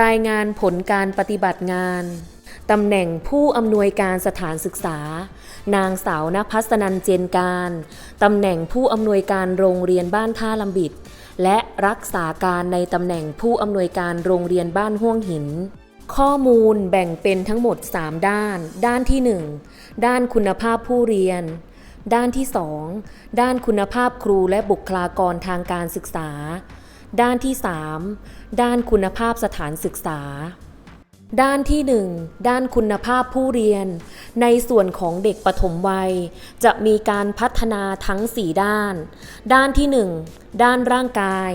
รายงานผลการปฏิบัติงานตำแหน่งผู้อำนวยการสถานศึกษา นางสาวนภัสนันเจนการตำแหน่งผู้อำนวยการโรงเรียนบ้านท่าลำบิด และรักษาการในตำแหน่งผู้อำนวยการโรงเรียนบ้านห้วงหิน ข้อมูลแบ่งเป็นทั้งหมด 3 ด้าน ด้านที่ 1 ด้านคุณภาพผู้เรียน ด้านที่ 2 ด้านคุณภาพครูและบุคลากรทางการศึกษา ด้านที่ 3 ด้านคุณภาพสถานศึกษา ด้านที่ 1 ด้านคุณภาพผู้เรียน ในส่วนของเด็กปฐมวัย จะมีการพัฒนาทั้ง 4 ด้าน ด้านที่ 1 ด้านร่างกาย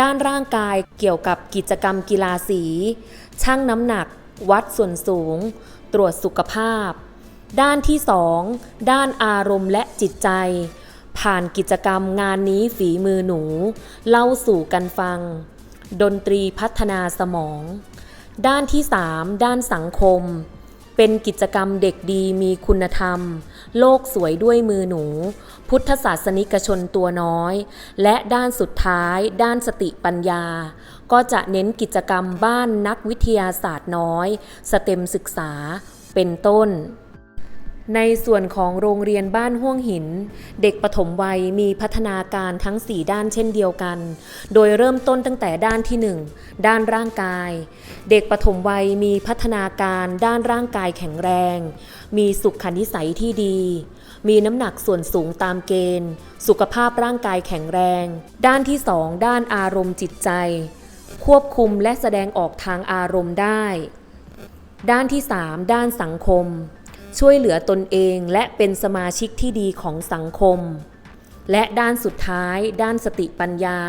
ด้านร่างกายเกี่ยวกับกิจกรรมกีฬาสี ชั่งน้ำหนัก วัดส่วนสูง ตรวจสุขภาพ ด้านที่ 2 ด้านอารมณ์และจิตใจ ผ่านกิจกรรมงานนี้ฝีมือหนู เล่าสู่กันฟัง ดนตรีพัฒนาสมอง ด้านที่ 3 ด้านสังคม เป็นกิจกรรมเด็กดีมีคุณธรรม โลกสวยด้วยมือหนู พุทธศาสนิกชนตัวน้อย และด้านสุดท้าย ด้านสติปัญญา ก็จะเน้นกิจกรรมบ้านนักวิทยาศาสตร์น้อย สเต็มศึกษา เป็นต้น ในส่วนของโรงเรียนบ้านห้วงหิน เด็กปฐมวัยมีพัฒนาการทั้ง 4 ด้านเช่นเดียวกัน โดยเริ่มต้นตั้งแต่ด้านที่ 1 ด้านร่างกาย เด็กปฐมวัยมีพัฒนาการด้านร่างกายแข็งแรง มีสุขนิสัยที่ดี มีน้ำหนักส่วนสูงตามเกณฑ์ สุขภาพร่างกายแข็งแรง ด้านที่ 2 ด้านอารมณ์จิตใจ ควบคุมและแสดงออกทางอารมณ์ได้ ด้านที่ 3 ด้านสังคม ช่วยเหลือตนเองและเป็นสมาชิกที่ดีของสังคม และด้านสุดท้าย ด้านสติปัญญา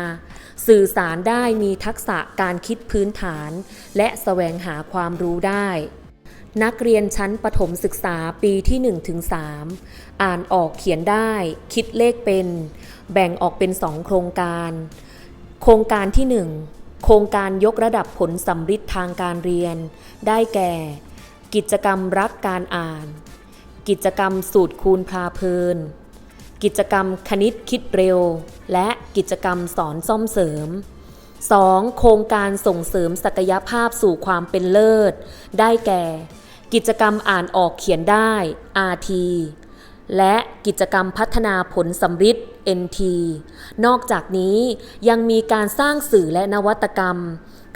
สื่อสารได้มีทักษะการคิดพื้นฐาน และแสวงหาความรู้ได้ นักเรียนชั้นประถมศึกษาปีที่1ถึง3อ่านออกเขียนได้ คิดเลขเป็น แบ่งออกเป็น2โครงการ โครงการที่ 1 โครงการยกระดับผลสำฤทธิ์ทางการเรียน ได้แก่ กิจกรรมรักการอ่าน กิจกรรมสูตรคูณพาเพลิน กิจกรรมคณิตคิดเร็ว และกิจกรรมสอนซ่อมเสริม 2. โครงการส่งเสริมศักยภาพสู่ความเป็นเลิศ ได้แก่ กิจกรรมอ่านออกเขียนได้ RT และกิจกรรมพัฒนาผลสำฤทธิ์ NT นอกจากนี้ยังมีการสร้างสื่อและนวัตกรรม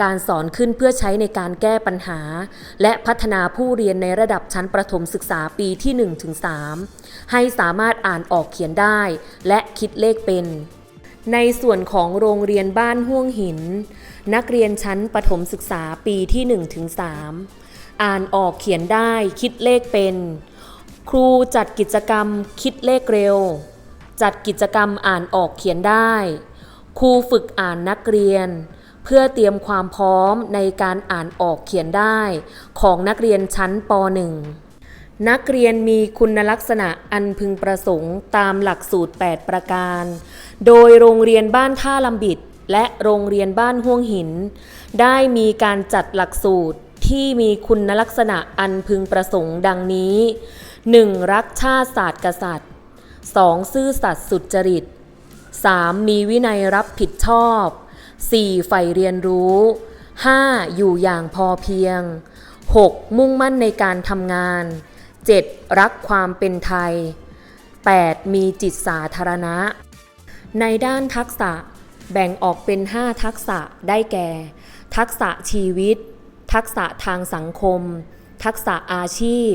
การสอนขึ้นเพื่อใช้ในการแก้ปัญหา และพัฒนาผู้เรียนในระดับชั้นประถมศึกษาปีที่ 1-3 ให้สามารถอ่านออกเขียนได้ และคิดเลขเป็น ในส่วนของโรงเรียนบ้านห้วงหิน นักเรียนชั้นประถมศึกษาปีที่ 1-3 อ่านออกเขียนได้คิดเลขเป็น ครูจัดกิจกรรมคิดเลขเร็ว จัดกิจกรรมอ่านออกเขียนได้ ครูฝึกอ่านนักเรียน เพื่อเตรียมความพร้อมในการอ่านออกเขียนได้ ของนักเรียนชั้นป .1 นักเรียนมีคุณลักษณะอันพึงประสงค์ตามหลักสูตร 8 ประการ โดยโรงเรียนบ้านท่าลำบิดและโรงเรียนบ้านห้วงหิน ได้มีการจัดหลักสูตรที่มีคุณลักษณะอันพึงประสงค์ดังนี้ 1. รักชาติศาสตร์กษัตริย์ 2. ซื่อสัตย์สุจริต 3. มีวินัยรับผิดชอบ 4. ใฝ่เรียนรู้ 5. อยู่อย่างพอเพียง 6. มุ่งมั่นในการทำงาน 7. รักความเป็นไทย 8. มีจิตสาธารณะ ในด้านทักษะแบ่งออกเป็น 5 ทักษะได้แก่ ทักษะชีวิต ทักษะทางสังคม ทักษะอาชีพ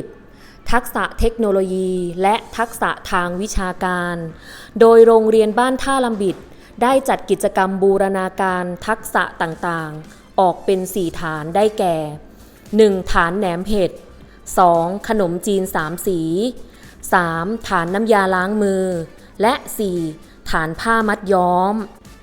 ทักษะเทคโนโลยี และทักษะทางวิชาการ โดยโรงเรียนบ้านท่าลำบิด ได้จัดกิจกรรมบูรณาการทักษะต่างๆ ออกเป็น 4 ฐานได้แก่ 1. ฐานแหนมเห็ด 2. ขนมจีน 3 สี 3. ฐานน้ำยาล้างมือ และ 4. ฐานผ้ามัดย้อม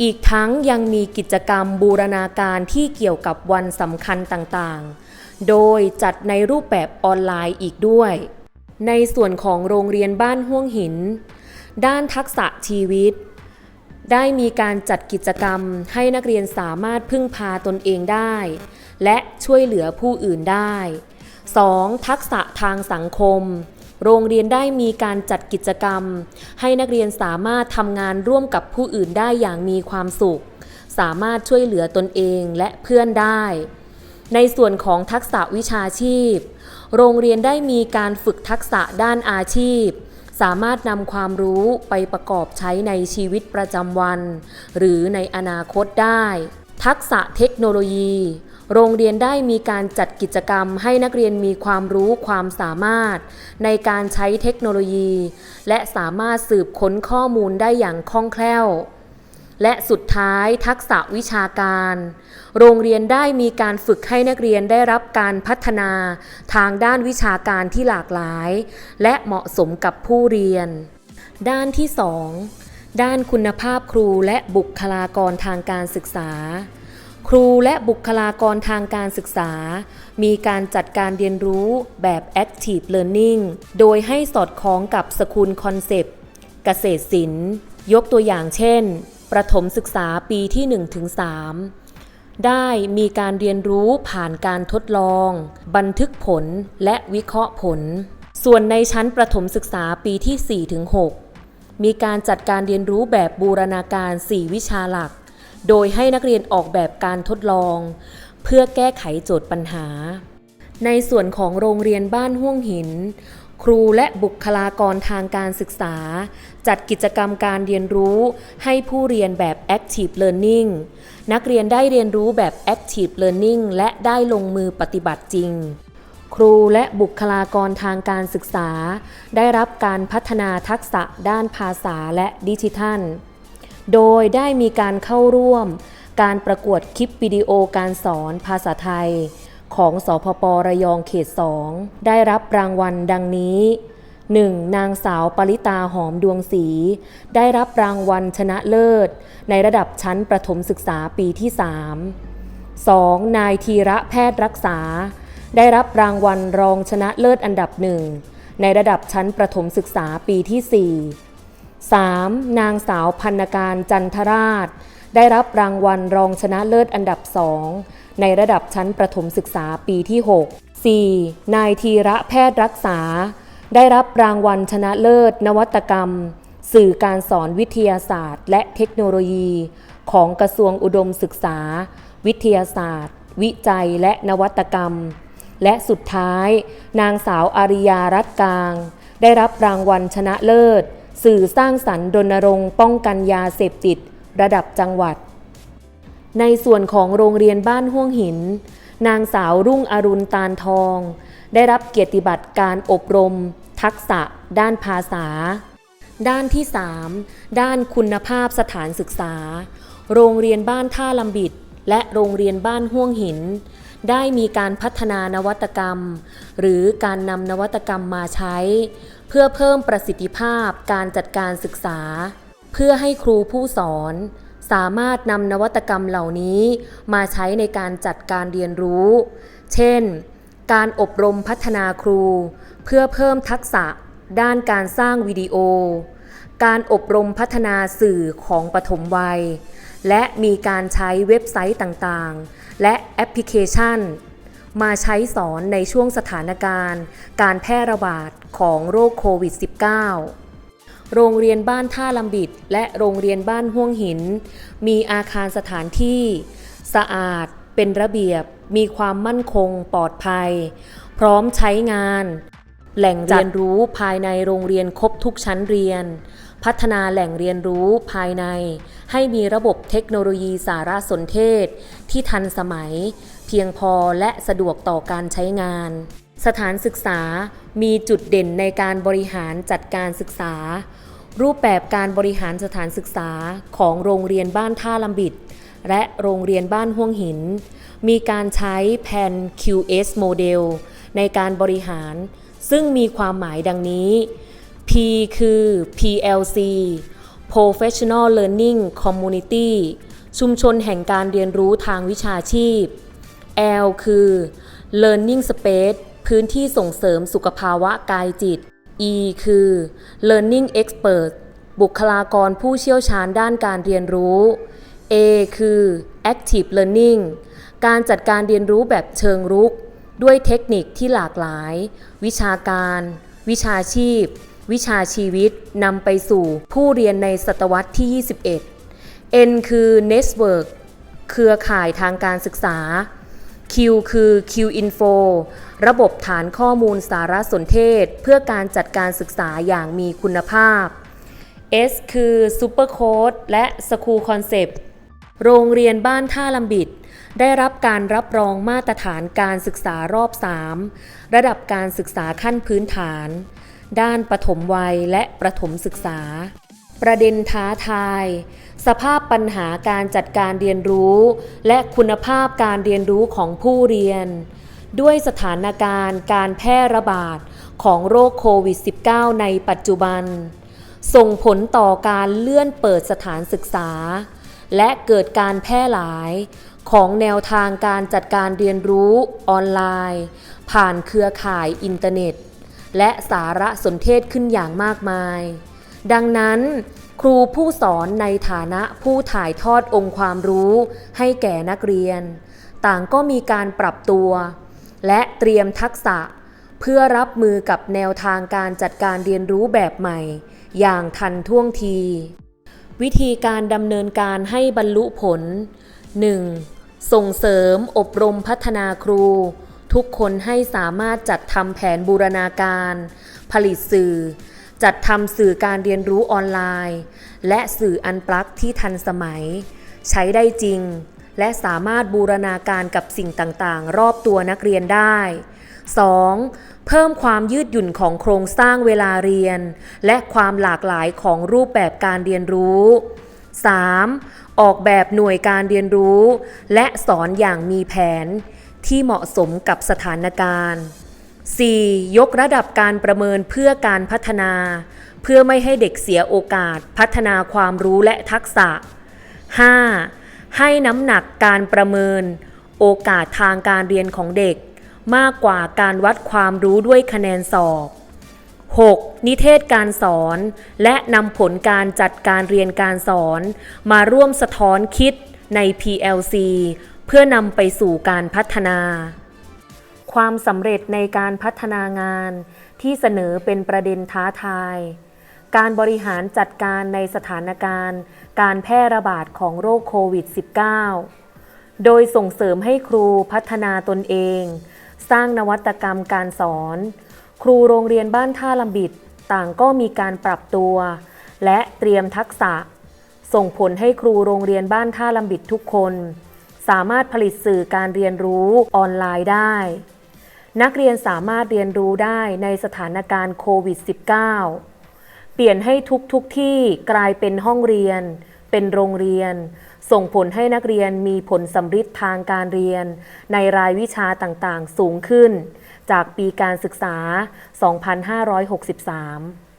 อีกทั้งยังมีกิจกรรมบูรณาการที่เกี่ยวกับวันสำคัญต่างๆ โดยจัดในรูปแบบออนไลน์อีกด้วย ในส่วนของโรงเรียนบ้านห้วงหิน ด้านทักษะชีวิต ได้มีการจัดกิจกรรมให้นักเรียนสามารถพึ่งพาตนเองได้ และช่วยเหลือผู้อื่นได้ 2. ทักษะทางสังคม โรงเรียนได้มีการจัดกิจกรรม ให้นักเรียนสามารถทำงานร่วมกับผู้อื่นได้อย่างมีความสุข สามารถช่วยเหลือตนเองและเพื่อนได้ ในส่วนของทักษะวิชาชีพ โรงเรียนได้มีการฝึกทักษะด้านอาชีพ สามารถนำความรู้ไปประกอบใช้ในชีวิตประจำวัน หรือในอนาคตได้ ทักษะเทคโนโลยี โรงเรียนได้มีการจัดกิจกรรมให้นักเรียนมีความรู้ความสามารถ ในการใช้เทคโนโลยี และสามารถสืบค้นข้อมูลได้อย่างคล่องแคล่ว และสุดท้ายทักษะวิชาการ โรงเรียนได้มีการฝึกให้นักเรียนได้รับการพัฒนาทางด้านวิชาการที่หลากหลาย และเหมาะสมกับผู้เรียน ด้านที่ 2 ด้านคุณภาพครูและบุคลากรทางการศึกษา ครูและบุคลากรทางการศึกษา มีการจัดการเรียนรู้แบบ Active Learning โดยให้สอดคล้องกับสคูลคอนเซปต์ เกษตรศิลป์ ยกตัวอย่างเช่น ประถมศึกษาปีที่ 1-3 ได้มีการเรียนรู้ผ่านการทดลอง บันทึกผลและวิเคราะห์ผล ส่วนในชั้นประถมศึกษาปีที่ 4-6 มีการจัดการเรียนรู้แบบบูรณาการ 4 วิชาหลัก โดยให้นักเรียนออกแบบการทดลอง เพื่อแก้ไขโจทย์ปัญหา ในส่วนของโรงเรียนบ้านห่วงหิน ครูและบุคลากรทางการศึกษา จัดกิจกรรมการเรียนรู้ให้ผู้เรียนแบบ Active Learning นักเรียนได้เรียนรู้แบบ Active Learning และได้ลงมือปฏิบัติจริง ครูและบุคลากรทางการศึกษา ได้รับการพัฒนาทักษะด้านภาษาและดิจิทัล โดยได้มีการเข้าร่วม การประกวดคลิปวิดีโอการสอนภาษาไทย ของสพประยองเขต 2 ได้รับรางวัลดังนี้ 1. นางสาวปริตาหอมดวงศรีได้รับรางวัลชนะเลิศ ในระดับชั้นประถมศึกษาปีที่ 3 2. นายธีระแพทย์รักษา ได้รับรางวัลรองชนะเลิศอันดับหนึ่งในระดับชั้นประถมศึกษาปีที่ 4 3. นางสาวพันการจันทราช ได้รับรางวัลรองชนะเลิศอันดับสองในระดับชั้นประถมศึกษาปีที่ 6 4. นายธีระแพทย์รักษา ได้รับรางวัลชนะเลิศ นวัตกรรม สื่อการสอนวิทยาศาสตร์ และเทคโนโลยี ของกระทรวงอุดมศึกษา วิทยาศาสตร์ วิจัยและนวัตกรรม และสุดท้าย นางสาวอาริยารัตกลาง ได้รับรางวัลชนะเลิศ สื่อสร้างสรรค์รณรงค์ป้องกันยาเสพติด ระดับจังหวัด ในส่วนของโรงเรียนบ้านห่วงหิน นางสาวรุ่งอรุณตาลทอง ได้รับเกียรติบัตรการอบรม ทักษะ ด้านภาษา ด้านที่ 3 ด้านคุณภาพสถานศึกษา โรงเรียนบ้านท่าลำบิด และโรงเรียนบ้านห่วงหิน ได้มีการพัฒนานวัตกรรม หรือการนำนวัตกรรมมาใช้ เพื่อเพิ่มประสิทธิภาพการจัดการศึกษา เพื่อให้ครูผู้สอน สามารถนำนวัตกรรมเหล่านี้มาใช้ในการจัดการเรียนรู้ เช่น การอบรมพัฒนาครู เพื่อเพิ่มทักษะด้านการสร้างวิดีโอ การอบรมพัฒนาสื่อของปฐมวัย และมีการใช้เว็บไซต์ต่างๆ และแอปพลิเคชัน มาใช้สอนในช่วงสถานการณ์ การแพร่ระบาดของโรคโควิด -19 โรงเรียนบ้านท่าลำบิด และโรงเรียนบ้านห่วงหิน มีอาคารสถานที่ สะอาด เป็นระเบียบ มีความมั่นคงปลอดภัย พร้อมใช้งาน แหล่งเรียนรู้ภายในโรงเรียนครบทุกชั้นเรียน พัฒนาแหล่งเรียนรู้ภายใน ให้มีระบบเทคโนโลยีสารสนเทศ ที่ทันสมัย เพียงพอและสะดวกต่อการใช้งาน สถานศึกษามีจุดเด่นในการบริหารจัดการศึกษา รูปแบบการบริหารสถานศึกษาของโรงเรียนบ้านท่าลำบิด และโรงเรียนบ้านห่วงหิน มีการใช้แผน QS โมเดลในการบริหาร ซึ่งมีความหมายดังนี้ P คือ PLC Professional Learning Community ชุมชนแห่งการเรียนรู้ทางวิชาชีพ L คือ Learning Space พื้นที่ส่งเสริมสุขภาวะกายจิต E คือ Learning Expert บุคลากรผู้เชี่ยวชาญด้านการเรียนรู้ A คือ Active Learning การจัดการเรียนรู้แบบเชิงรุก ด้วยเทคนิคที่หลากหลาย วิชาการ วิชาชีพ วิชาชีวิตนำไปสู่ผู้เรียนในศตวรรษที่ 21 N คือ Network เครือข่ายทางการศึกษา Q คือ Q Info ระบบฐานข้อมูลสารสนเทศ เพื่อการจัดการศึกษาอย่างมีคุณภาพ S คือ Super Code และ School Concept โรงเรียนบ้านท่าลำบิด ได้รับการรับรองมาตรฐานการศึกษารอบ 3 ระดับการศึกษาขั้นพื้นฐาน ด้านปฐมวัยและประถมศึกษา ประเด็นท้าทาย สภาพปัญหาการจัดการเรียนรู้ และคุณภาพการเรียนรู้ของผู้เรียน ด้วยสถานการณ์การแพร่ระบาดของโรคโควิด -19 ในปัจจุบัน ส่งผลต่อการเลื่อนเปิดสถานศึกษา และเกิดการแพร่หลายของแนวทางการจัดการเรียนรู้ออนไลน์ ผ่านเครือข่ายอินเทอร์เน็ต และสารสนเทศขึ้นอย่างมากมาย ดังนั้น ครูผู้สอนในฐานะผู้ถ่ายทอดองค์ความรู้ให้แก่นักเรียน ต่างก็มีการปรับตัว และเตรียมทักษะ เพื่อรับมือกับแนวทางการจัดการเรียนรู้แบบใหม่ อย่างทันท่วงที วิธีการดำเนินการให้บรรลุผล 1. ส่งเสริมอบรมพัฒนาครู ทุกคนให้สามารถจัดทำแผนบูรณาการ ผลิตสื่อ จัดทำสื่อการเรียนรู้ออนไลน์ และสื่ออันปลักที่ทันสมัย ใช้ได้จริง และสามารถบูรณาการกับสิ่งต่างๆ รอบตัวนักเรียนได้ 2. เพิ่มความยืดหยุ่นของโครงสร้างเวลาเรียน และความหลากหลายของรูปแบบการเรียนรู้ 3. ออกแบบหน่วยการเรียนรู้ และสอนอย่างมีแผนที่เหมาะสมกับสถานการณ์ 4. ยกระดับการประเมินเพื่อการพัฒนา เพื่อไม่ให้เด็กเสียโอกาส พัฒนาความรู้และทักษะ 5. ให้น้ำหนักการประเมิน โอกาสทางการเรียนของเด็ก มากกว่าการวัดความรู้ด้วยคะแนนสอบ 6. นิเทศการสอน และนำผลการจัดการเรียนการสอน มาร่วมสะท้อนคิดใน PLC เพื่อนำไปสู่การพัฒนา ความสำเร็จในการพัฒนางานที่เสนอเป็นประเด็นท้าทาย การบริหารจัดการในสถานการณ์ การแพร่ระบาดของโรคโควิด -19 โดยส่งเสริมให้ครูพัฒนาตนเอง สร้างนวัตกรรมการสอน ครูโรงเรียนบ้านท่าลำบิดต่างก็มีการปรับตัว และเตรียมทักษะ ส่งผลให้ครูโรงเรียนบ้านท่าลำบิดทุกคน สามารถผลิตสื่อการเรียนรู้ออนไลน์ได้ นักเรียนสามารถเรียนรู้ได้ในสถานการณ์โควิด -19 เปลี่ยนให้ทุกทุกที่กลายเป็นห้องเรียน เป็นโรงเรียน ส่งผลให้นักเรียนมีผลสำฤทธิ์ทางการเรียน ในรายวิชาต่างๆ สูงขึ้น จากปีการศึกษา 2563